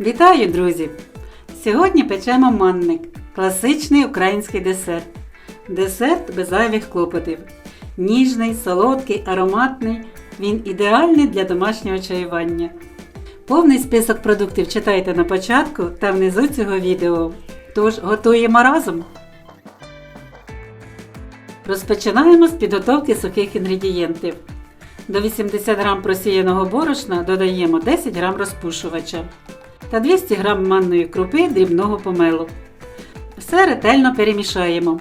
Вітаю, друзі! Сьогодні печемо манник класичний український десерт. Десерт без зайвих клопотів. Ніжний, солодкий, ароматний. Він ідеальний для домашнього чаювання. Повний список продуктів читайте на початку та внизу цього відео. Тож готуємо разом. Розпочинаємо з підготовки сухих інгредієнтів. До 80 г просіяного борошна додаємо 10 г розпушувача та 200 г манної крупи дрібного помелу. Все ретельно перемішаємо.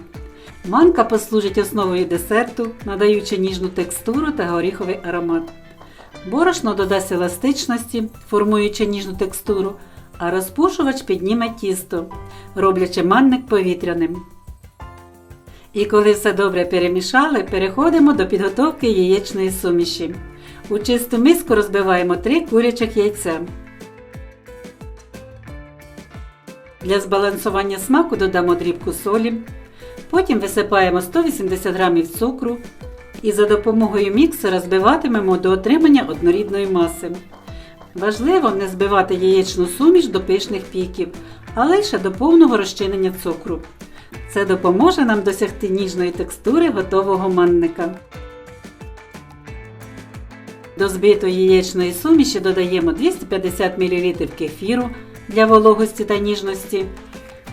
Манка послужить основою десерту, надаючи ніжну текстуру та горіховий аромат. Борошно додасть еластичності, формуючи ніжну текстуру, а розпушувач підніме тісто, роблячи манник повітряним. І коли все добре перемішали, переходимо до підготовки яєчної суміші. У чисту миску розбиваємо 3 курячих яйця. Для збалансування смаку додамо дрібку солі. Потім висипаємо 180 г цукру і за допомогою міксера збиватимемо до отримання однорідної маси. Важливо не збивати яєчну суміш до пишних піків, а лише до повного розчинення цукру. Це допоможе нам досягти ніжної текстури готового манника. До збитої яєчної суміші додаємо 250 мл кефіру для вологості та ніжності,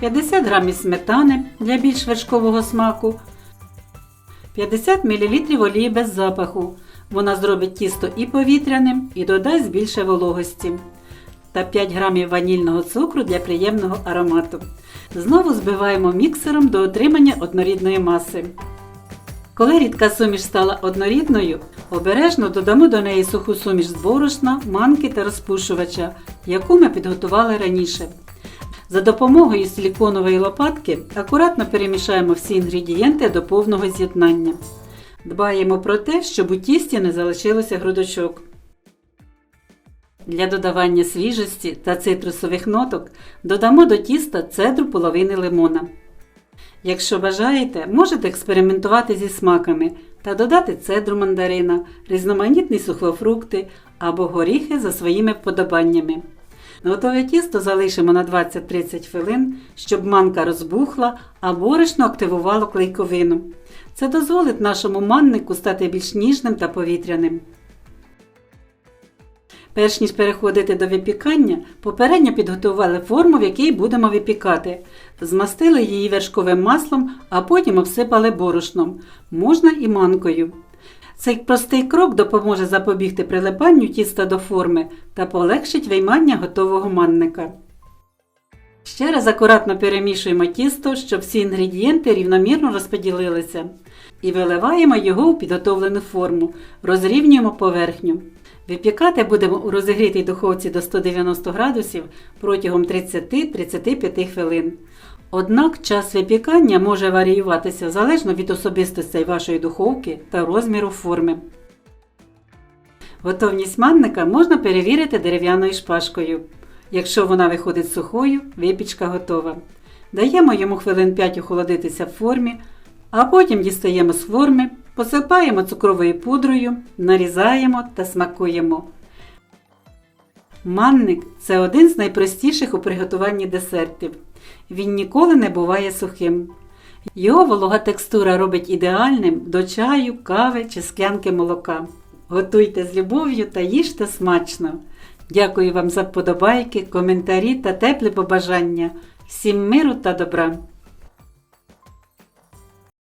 50 г сметани для більш вершкового смаку, 50 мл олії без запаху. Вона зробить тісто і повітряним, і додасть більше вологості. Та 5 г ванільного цукру для приємного аромату. Знову збиваємо міксером до отримання однорідної маси. Коли рідка суміш стала однорідною, обережно додамо до неї суху суміш з борошна, манки та розпушувача, яку ми підготували раніше. За допомогою силіконової лопатки акуратно перемішаємо всі інгредієнти до повного з'єднання. Дбаємо про те, щоб у тісті не залишилося грудочок. Для додавання свіжості та цитрусових ноток додамо до тіста цедру половини лимона. Якщо бажаєте, можете експериментувати зі смаками та додати цедру мандарина, різноманітні сухофрукти або горіхи за своїми вподобаннями. Готове тісто залишимо на 20-30 хвилин, щоб манка розбухла, а борошно активувало клейковину. Це дозволить нашому маннику стати більш ніжним та повітряним. Перш ніж переходити до випікання, попередньо підготували форму, в якій будемо випікати. Змастили її вершковим маслом, а потім обсипали борошном, можна і манкою. Цей простий крок допоможе запобігти прилипанню тіста до форми та полегшить виймання готового манника. Ще раз акуратно перемішуємо тісто, щоб всі інгредієнти рівномірно розподілилися. І виливаємо його у підготовлену форму, розрівнюємо поверхню. Випікати будемо у розігрітій духовці до 190 градусів протягом 30-35 хвилин. Однак час випікання може варіюватися залежно від особистостей вашої духовки та розміру форми. Готовність манника можна перевірити дерев'яною шпажкою. Якщо вона виходить сухою, випічка готова. Даємо йому хвилин 5 охолодитися в формі, а потім дістаємо з форми, посипаємо цукровою пудрою, нарізаємо та смакуємо. Манник це один з найпростіших у приготуванні десертів. Він ніколи не буває сухим. Його волога текстура робить ідеальним до чаю, кави чи склянки молока. Готуйте з любов'ю та їжте смачно. Дякую вам за вподобайки, коментарі та теплі побажання. Всім миру та добра!